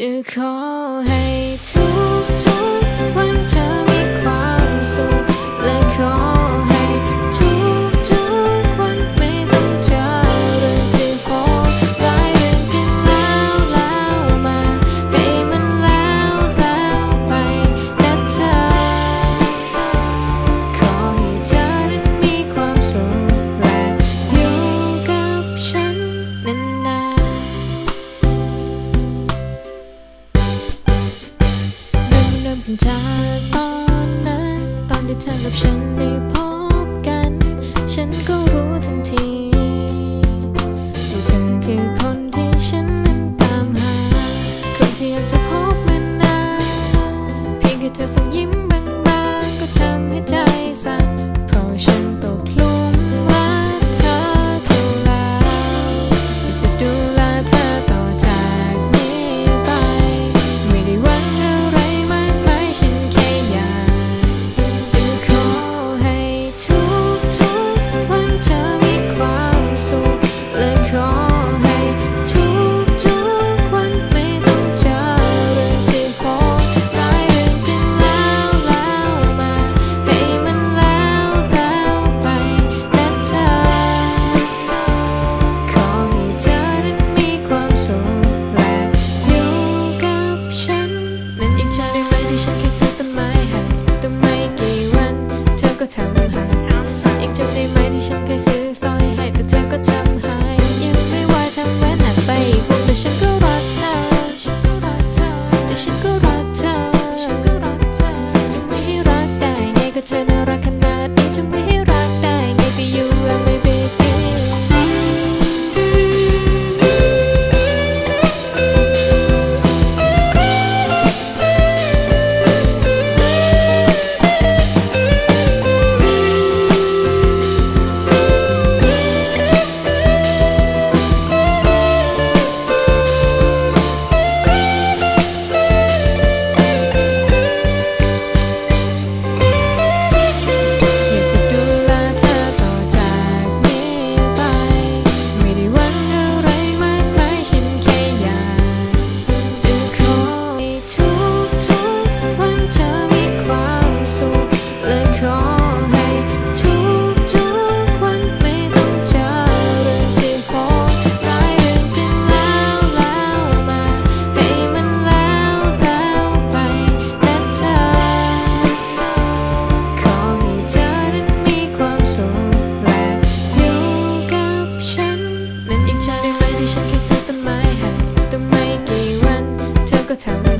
จะขอให้ทุกๆวันเธอมีความสุขและขอ จากตอนนั้น ตอนที่เธอและฉันได้พบกัน ฉันก็รู้ทันทีว่าเธอคือคนที่ฉันนั้นตามหา คนที่อยากจะพบมานานเพียงแค่เธอส่งยิ้มบางๆก็ทำให้ใจ็ทำให้ยังจำได้ไหมที่ฉันเคยซื้อสร้อยให้แต่เธอก็ทำให้ยังไม่ว่าทำแหวนหักไปอีงแต่ฉันก็รักเธอแต่ฉันก็รักเธอฉันก็รักเธอจะไม่ให้รักได้ไงก็เธอน่ารักขนาด ก็ทำให้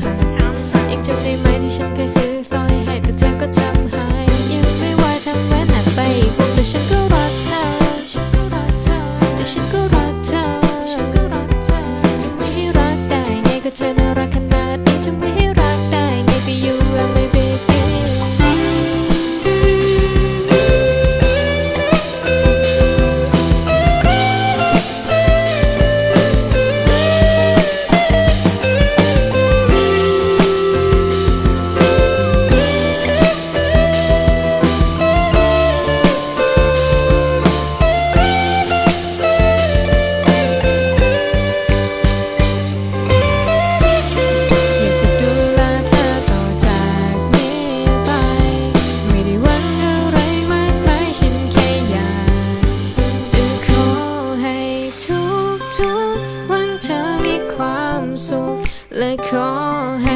ยังจำได้ไหมที่ฉันเคยซื้อสร้อยให้แต่เธอก็ทำให้ยังไม่ไหวทำแหวน soul like oh, all